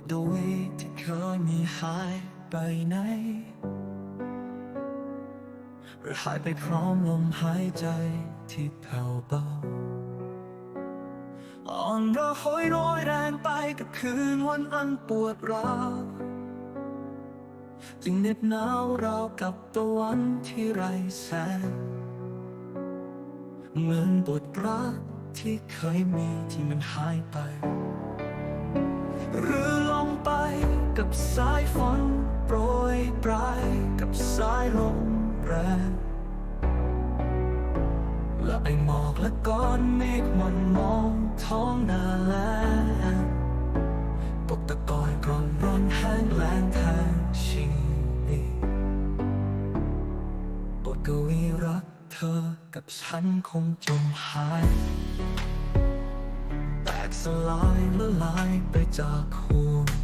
ดดวีที่เคยมีหายไปไหนหรือหายไปพร้อมลมหายใจที่แผ่วเบาอ่อนระหอยโรยแรงไปกับคืนวันอันปวดร้าวจึงเหน็บหนาวราวกับตะวันที่ไรแสงเหมือนบทรักที่เคยมีที่มันหายไปหรือ กับสายฝนโปรยปลายกับสายลมแรงและไอหมอกและก้อนเมฆมันมองท้องนาแลงตกตะกอนกรอนร้อนแห้งแล้งแทนชีวิตบทกวีรักเธอกับฉันคงจมหายแตกสลายละลายไปจากหัว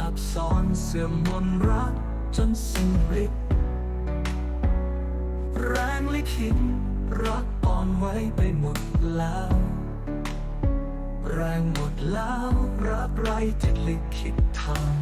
อับซ้อนเสื่อมมนรักจนสิ้นฤทธิ์แรงลิขิตรักอ่อนไว้ไปหมดแล้ว แรงหมดแล้วรักไรจะหลิขิตทาง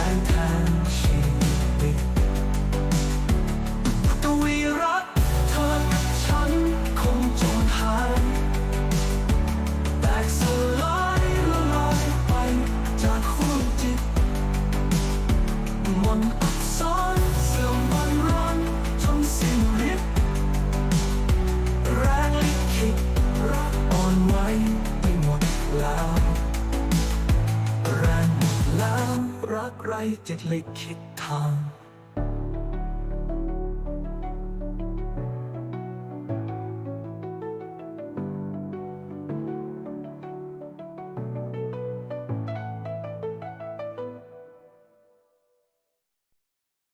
แห้งแล้งชีวิตวีรักเธอกับฉันคงจมหายแตกสลายละลายไปจากหัวจิตมนต์อับซ้อนเสื่อมวันร้อนจนสิ้นฤทธิ์แรงลิขิตรักอ่อนไหวไปหมดแล้วแรงหมดแล้ว รักไรจิตลิขิตทาง